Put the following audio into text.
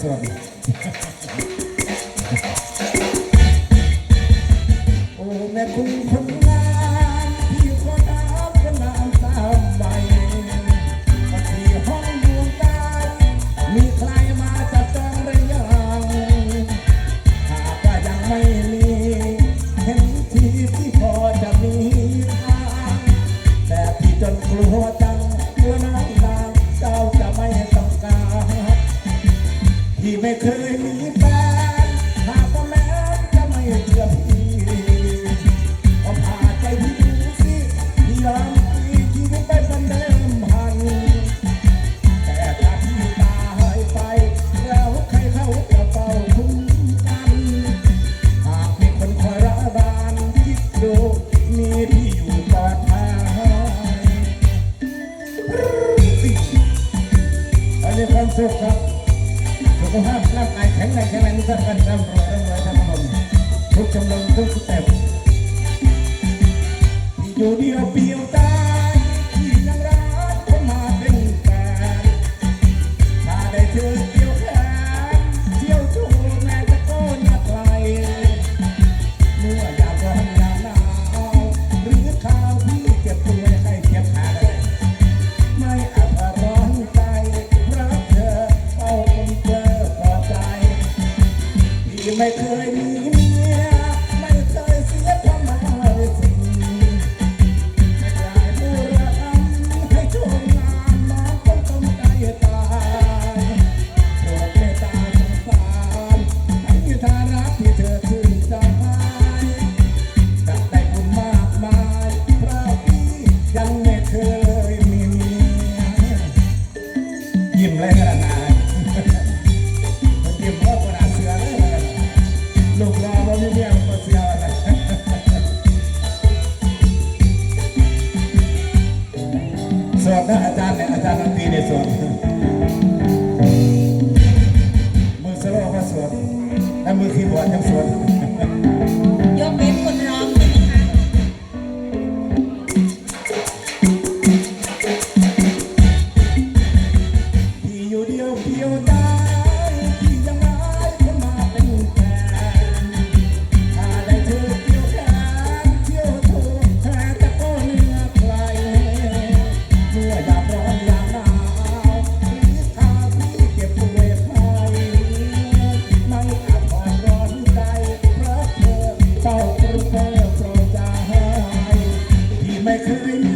สวัสดี โอ้ แม่คุณคนงามที่ขอามกันนานตามใบว่าที่ห้องดวงดามีใครมาจับจองหรือยังหากว่ายังไม่มีเห็นทีที่พอจะมีทางแต่พี่จนกลัวใจ พี่ไม่เคยมีแฟนหากว่าแม้จะไม่เชื่อพี่ก็พาใจพี่ดูสิพี่ยอมพี่ชีวิตไปเป็นเดิมพัน แต่ถ้าพี่ตายไป แล้วใครเขาจะเฝ้าคุ้มกัน หากมีคนคอยระบานคิดดูมีพี่อยู่ปลอดภัยอันนี้ความสุขครับ สุขภาพร่างกายแข็งแรงแข็งแรงทุกท่านกันร่ำรวยร่ำรวยท่านผู้ชมทุกจำนวนทุกสเต็ปที่อยู่เดียวเปลี่ยว ไม่เคยมีเมียไม่เคยเสียความหมายสิ่งไม่ได้บูรณะให้ชมงานน้องต้องต้องใจตายโปรดเมตตาสงสารให้ทารักที่เธอชื่นใจจะได้บุญมากมายเพราะพี่ยังไม่เคยมีเมียยิ้มเลยขนาดนั้น จารย์เนี่าจารย์ดนตรีเนี่ยสวนมือสโลว์ก็สวนและมือคีย์บอร์ดยังสวน ไม่เคยมีเมีย